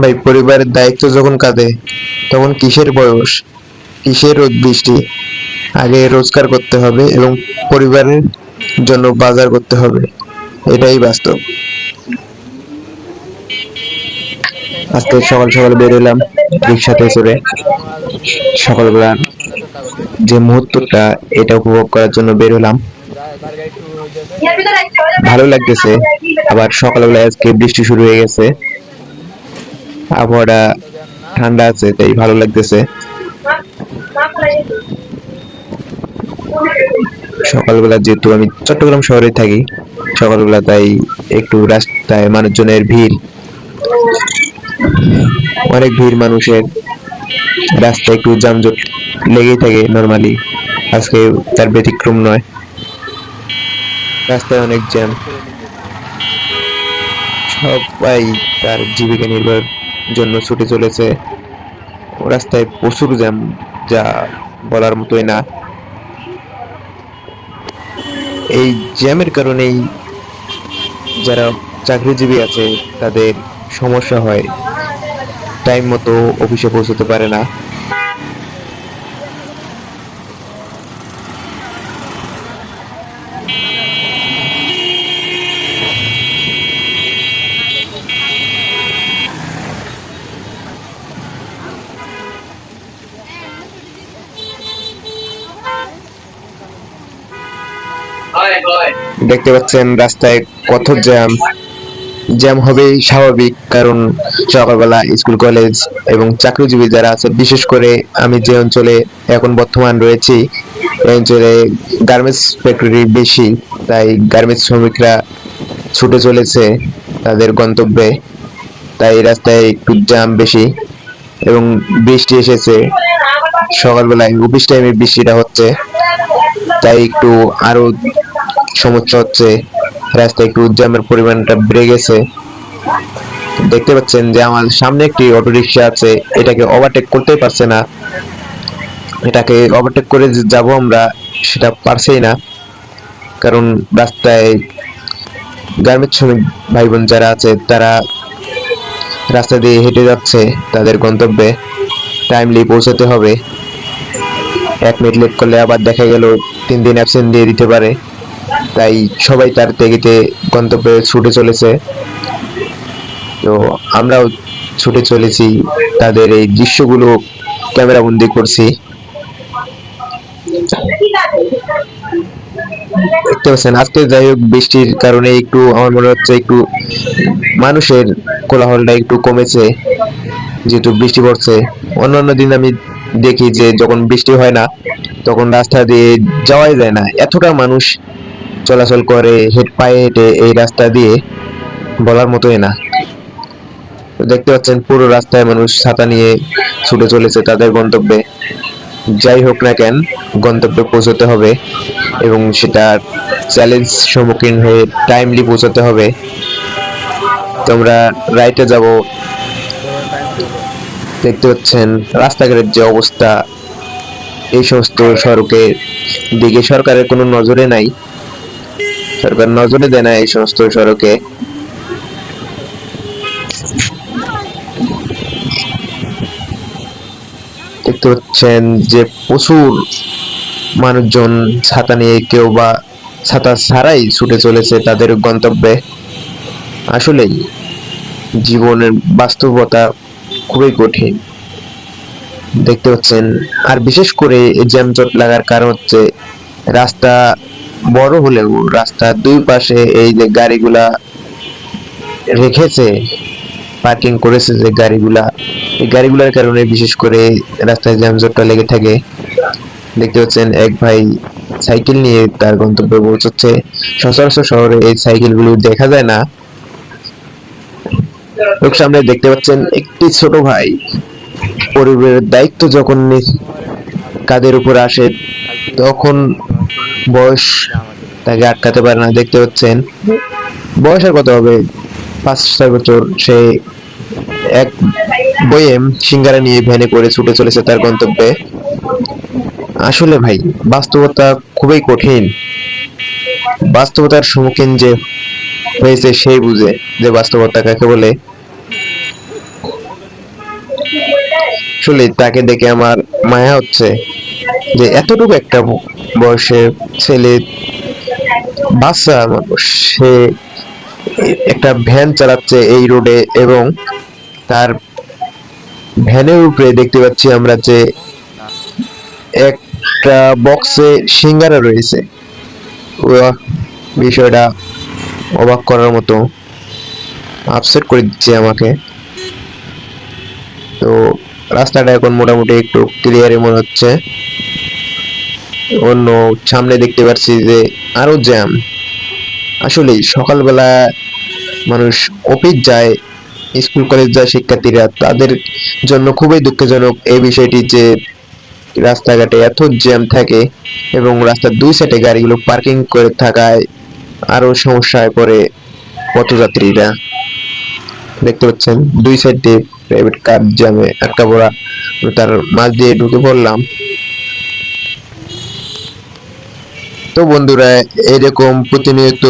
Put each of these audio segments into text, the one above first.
ভাই, পরিবারের দায়িত্ব যখন কাঁধে তখন কিসের বয়স? কিসের রোদ বৃষ্টি? আগে রোজগার করতে হবে এবং পরিবারের জন্য বাজার করতে হবে। এটাই বাস্তব। আজকে সকাল সকাল বেরোলাম রিক্সাতে চড়ে। সকালবেলা যে মুহূর্তটা, এটা উপভোগ করার জন্য বেরোলাম ভালো লাগতেছে। আবার সকালবেলা আজকে বৃষ্টি শুরু হয়ে গেছে। আবহাওয়াটা ঠান্ডা আছে, তাই ভালো লাগতেছে। সকালবেলা যেহেতু আমি চট্টগ্রাম শহরে থাকি, সকালবেলা তাই একটু রাস্তায় মানুষজনের ভিড়। অনেক ভিড় মানুষের, রাস্তায় একটু যানজট লেগেই থাকে নর্মালি আজকে তার ব্যতিক্রম নয়। রাস্তায় অনেক জ্যাম। সবাই তার জীবিকা নির্বাহের জন্য ছুটে চলেছে। রাস্তায় প্রচুর জ্যাম, যা বলার মতোই না। এই জ্যামের কারণেই যারা চাকরিজীবী আছে, তাদের সমস্যা হয়। টাইম মতো অফিসে পৌঁছতে পারে না। দেখতে পাচ্ছেন রাস্তায় কত জ্যাম। জ্যাম হবেই স্বাভাবিক, কারণ সকালবেলা স্কুল, কলেজ এবং চাকরিজীবী যারা আছে, বিশেষ করে আমি যে অঞ্চলে এখন বর্তমান রয়েছি, এই অঞ্চলে গার্মেন্টস ফ্যাক্টরি বেশি, তাই গার্মেন্টস শ্রমিকরা ছুটে চলেছে তাদের গন্তব্যে। তাই রাস্তায় একটু জ্যাম বেশি এবং বৃষ্টি এসেছে। সকালবেলায় অফিস টাইমে বৃষ্টিটা হচ্ছে, তাই একটু আরও সমস্যা হচ্ছে, রাস্তায় একটু জ্যামের পরিমাণটা বেড়ে গেছে। দেখতে পাচ্ছেন যে আমার সামনে একটি অটো রিক্সা আছে, এটাকে ওভারটেক করতেই পারছে না। এটাকে ওভারটেক করে যাব আমরা, সেটা পারছেই না। কারণ রাস্তায় গার্মেন্টস শ্রমিক ভাই বোন যারা আছে, তারা রাস্তা দিয়ে হেঁটে যাচ্ছে, তাদের গন্তব্যে টাইমলি পৌঁছাতে হবে। এক মিনিট লেট করলে আবার দেখা গেল, তিন দিন অ্যাবসেন্ট দিয়ে দিতে পারে। তাই সবাই তার তেগিতে গন্তব্যে ছুটে চলেছে। তো আমরাও ছুটে চলেছি, তাদের এই দৃশ্যগুলো ক্যামেরা বন্দি করছি। দেখতে পাচ্ছেন, আজকে যাই হোক বৃষ্টির কারণে একটু, আমার মনে হচ্ছে একটু মানুষের কোলাহলটা একটু কমেছে, যেহেতু বৃষ্টি পড়ছে। অন্যান্য দিন আমি দেখি যে যখন বৃষ্টি হয় না, তখন রাস্তা দিয়ে যাওয়াই যায় না। এতটা মানুষ চলাচল করে হেঁট পায়ে হেঁটে এই রাস্তা দিয়ে বলার মতোই না। দেখতে পাচ্ছেন, পুরো রাস্তায় মানুষ ছাতা নিয়ে ছুটে চলেছে তাদের গন্তব্যে। যাই হোক না কেন, গন্তব্যে পৌঁছতে হবে এবং সেটা চ্যালেঞ্জ সম্মুখীন হয়ে টাইমলি পৌঁছাতে হবে। তোমরা রাইটে যাব। দেখতে পাচ্ছেন, রাস্তাঘাটের যে অবস্থা, এই সমস্ত সড়কের দিকে সরকারের কোনো নজরে নাই। সরকার নজরে দেয় না এই সমস্ত সড়কে। দেখতে পাচ্ছেন যে প্রচুর মানুষজন ছাতা নিয়ে কেউ বা ছাতা ছাড়াই ছুটে চলেছে তাদের গন্তব্যে। আসলেই জীবনের বাস্তবতা খুবই কঠিন। দেখতে পাচ্ছেন, আর বিশেষ করে এই জ্যামজট লাগার কারণ হচ্ছে রাস্তা বড় হলেও রাস্তার দুই পাশে এই যে গাড়িগুলা রেখেছে পার্কিং করেছে যে গাড়িগুলা, এই গাড়িগুলোর কারণে বিশেষ করে রাস্তায় জ্যামজটটা লেগে থাকে। দেখতে পাচ্ছেন এক ভাই সাইকেল নিয়ে তার গন্তব্যে পৌঁছচ্ছে। সচরাচর শহরে এই সাইকেলগুলো দেখা যায় না। লোক সামনে দেখতে পাচ্ছেন একটি ছোট ভাই। পরিবারের দায়িত্ব যখন কাঁধের উপর আসে, তখন বয়স তাকে আটকাতে পারে না, দেখতে পাচ্ছেন। বয়স আর কত হবে? পাঁচ, ছয় বছর। সে এক বইয়েম সিঙ্গারা নিয়ে ভ্যানে করে ছুটে চলেছে তার গন্তব্যে। আসলে ভাই, বাস্তবতা খুবই কঠিন। বাস্তবতার সম্মুখীন যে হয়েছে সেই বুঝে যে বাস্তবতা কাকে বলে। আসলে তাকে দেখে আমার মায়া হচ্ছে। যে এতটুকু একটা বয়সের ছেলে, বাচ্চা, সে একটা ভ্যান চালাচ্ছে এই রোডে এবং তার ভ্যানের উপরে দেখতে পাচ্ছি আমরা যে একটা বক্সে সিঙ্গারা রয়েছে। বিষয়টা অবাক করার মতো। আপসেট করে দিচ্ছে আমাকে। তো রাস্তাটা এখন মোটামুটি একটু ক্লিয়ারই মনে হচ্ছে। অন্য সামনে দেখতে পাচ্ছি যে আরও জ্যাম আসলে সকালবেলা মানুষ অফিস যায় স্কুল কলেজ যায় শিক্ষার্থীরা, তাদের জন্য খুবই দুঃখজনক এই বিষয়টি যে রাস্তাঘাটে এত জ্যাম থাকে এবং রাস্তার দুই সাইডে গাড়িগুলো পার্কিং করে থাকায় আরও সমস্যায় পড়ে পথযাত্রীরা। দেখতে পাচ্ছেন, দুই সাইড প্রাইভেট কার জ্যামে আটকা পড়া তার মাঝ দিয়ে ঢুকে পড়লাম। তো বন্ধুরা, এরকম প্রতিনিয়ত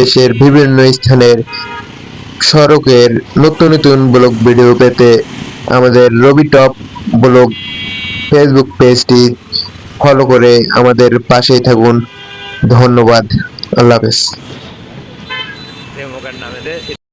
দেশের বিভিন্ন স্থানের সড়কের নতুন নতুন ব্লগ ভিডিও পেতে আমাদের রবি টপ ব্লগ ফেসবুক পেজটি ফলো করে আমাদের পাশেই থাকুন। ধন্যবাদ। আল্লাহ হাফেজ।